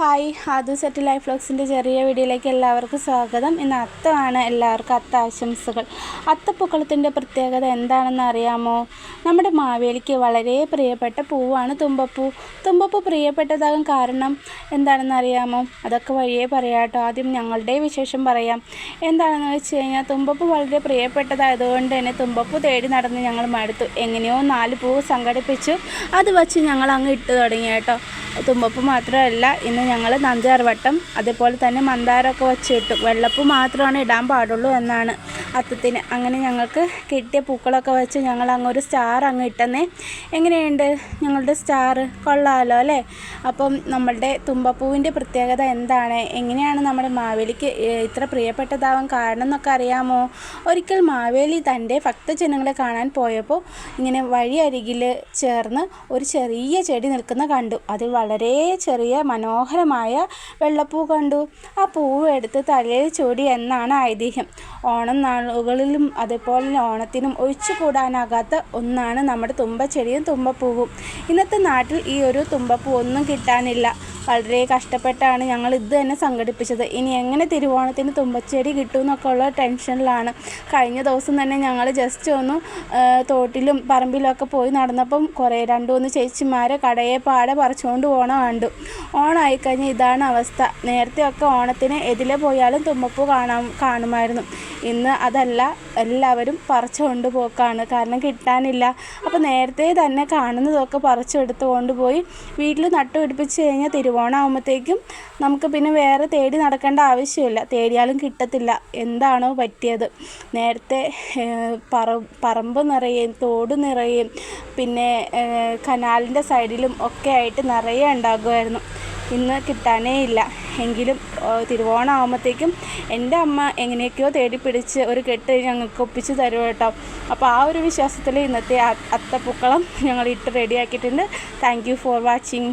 Hi ഹാദു set life ബ്ലോഗ്സിന്റെ ചെറിയ വീഡിയോയിലേക്ക് എല്ലാവർക്കും സ്വാഗതം. ഇന്ന് അത്തമാണ് എല്ലാവർക്കും അത്ത ആശംസകൾ. അത്തപ്പൂക്കളത്തിന്റെ പ്രത്യേകത എന്താണെന്ന് അറിയാമോ? നമ്മുടെ മാവേലിക്ക് വളരെ പ്രിയപ്പെട്ട പൂവാണ് തുമ്പപ്പൂ. തുമ്പപ്പൂ പ്രിയപ്പെട്ടതാകും കാരണം എന്താണെന്ന് അറിയാമോ? അതൊക്കെ വഴിയേ പറയാം ആദ്യം ഞങ്ങളുടെ വിശേഷം പറയാം. എന്താണെന്ന് വെച്ച് കഴിഞ്ഞാൽ തുമ്പപ്പൂ വളരെ പ്രിയപ്പെട്ടതായതുകൊണ്ട് തന്നെ തുമ്പപ്പൂ തേടി നടന്ന് ഞങ്ങൾ മടുത്തു. എങ്ങനെയോ നാല് പൂവ് സംഘടിപ്പിച്ചു. അത് വച്ച് ഞങ്ങൾ അങ്ങ് ഇട്ട് തുടങ്ങി കേട്ടോ. തുമ്പപ്പൂ മാത്രമല്ല ഇന്ന് ഞങ്ങൾ നന്ദിയാർവട്ടം അതേപോലെ തന്നെ മന്ദാരമൊക്കെ വെച്ച് കിട്ടും വെള്ളപ്പൂ മാത്രമാണ് ഇടാൻ പാടുള്ളൂ എന്നാണ്. അത്തത്തിന് അങ്ങനെ ഞങ്ങൾക്ക് കിട്ടിയ പൂക്കളൊക്കെ വെച്ച് ഞങ്ങൾ അങ്ങ് ഒരു സ്റ്റാർ അങ്ങ് ഇട്ടെന്നേ. എങ്ങനെയുണ്ട് ഞങ്ങളുടെ സ്റ്റാർ കൊള്ളാമല്ലോ അല്ലേ? അപ്പം നമ്മളുടെ തുമ്പപ്പൂവിന്റെ പ്രത്യേകത എന്താണ്? എങ്ങനെയാണ് നമ്മുടെ മാവേലിക്ക് ഇത്ര പ്രിയപ്പെട്ടതാവാൻ കാരണം എന്നൊക്കെ അറിയാമോ? ഒരിക്കൽ മാവേലി തന്റെ ഭക്തജനങ്ങളെ കാണാൻ പോയപ്പോൾ ഇങ്ങനെ വഴിയരികിൽ ചേർന്ന് ഒരു ചെറിയ ചെടി നിൽക്കുന്ന കണ്ടു. അതിൽ വളരെ ചെറിയ മനോഹരമായ വെള്ളപ്പൂ കണ്ടു. ആ പൂവ് എടുത്ത് തലയിൽ ചൂടി എന്നാണ് ഐതിഹ്യം. ഓണം നാളുകളിലും അതേപോലെ ഓണത്തിനും ഒഴിച്ചുകൂടാനാകാത്ത ഒന്നാണ് നമ്മുടെ തുമ്പച്ചെടിയും തുമ്പപ്പൂവും. ഇന്നത്തെ നാട്ടിൽ ഈ ഒരു തുമ്പപ്പൂ ഒന്നും കിട്ടാനില്ല. വളരെ കഷ്ടപ്പെട്ടാണ് ഞങ്ങൾ ഇത് തന്നെ സംഘടിപ്പിച്ചത്. ഇനി എങ്ങനെ തിരുവോണത്തിന് തുമ്പച്ചെടി കിട്ടും എന്നൊക്കെ ഉള്ള ടെൻഷനിലാണ്. കഴിഞ്ഞ ദിവസം തന്നെ ഞങ്ങൾ ജസ്റ്റ് ഒന്ന് തോട്ടിലും പറമ്പിലൊക്കെ പോയി നടന്നപ്പം കുറേ രണ്ടു മൂന്ന് ചേച്ചിമാരെ കടയെ പാടെ പറിച്ചുകൊണ്ട് ഓണം കണ്ടു. കഴിഞ്ഞ് ഇതാണ് അവസ്ഥ. നേരത്തെയൊക്കെ ഓണത്തിന് എതിലെ പോയാലും തുമ്പപ്പൂ കാണാൻ കാണുമായിരുന്നു. ഇന്ന് അതല്ല എല്ലാവരും പറിച്ചു കൊണ്ടുപോക്കാണ്. കാരണം കിട്ടാനില്ല. അപ്പോൾ നേരത്തെ തന്നെ കാണുന്നതൊക്കെ പറിച്ചെടുത്ത് കൊണ്ടുപോയി വീട്ടിൽ നട്ടുപിടിപ്പിച്ച് കഴിഞ്ഞാൽ തിരുവോണം ആകുമ്പോഴത്തേക്കും നമുക്ക് പിന്നെ വേറെ തേടി നടക്കേണ്ട ആവശ്യമില്ല. തേടിയാലും കിട്ടത്തില്ല. എന്താണോ പറ്റിയത്. നേരത്തെ പറ പറമ്പ് നിറയും തോട് നിറയും പിന്നെ കനാലിന്റെ സൈഡിലും ഒക്കെ ആയിട്ട് നിറയെ ഉണ്ടാകുമായിരുന്നു. ഇന്ന് കിട്ടാനേ ഇല്ല. എങ്കിലും തിരുവോണം ആകുമ്പോഴത്തേക്കും എന്റെ അമ്മ എങ്ങനെയൊക്കെയോ തേടി പിടിച്ച് ഒരു കെട്ട് ഞങ്ങൾക്ക് ഒപ്പിച്ച് തരും കേട്ടോ. അപ്പോൾ ആ ഒരു വിശ്വാസത്തിൽ ഇന്നത്തെ അത്തപ്പൂക്കളം ഞങ്ങൾ ഇട്ട് റെഡിയാക്കിയിട്ടുണ്ട് താങ്ക് ഫോർ വാച്ചിങ്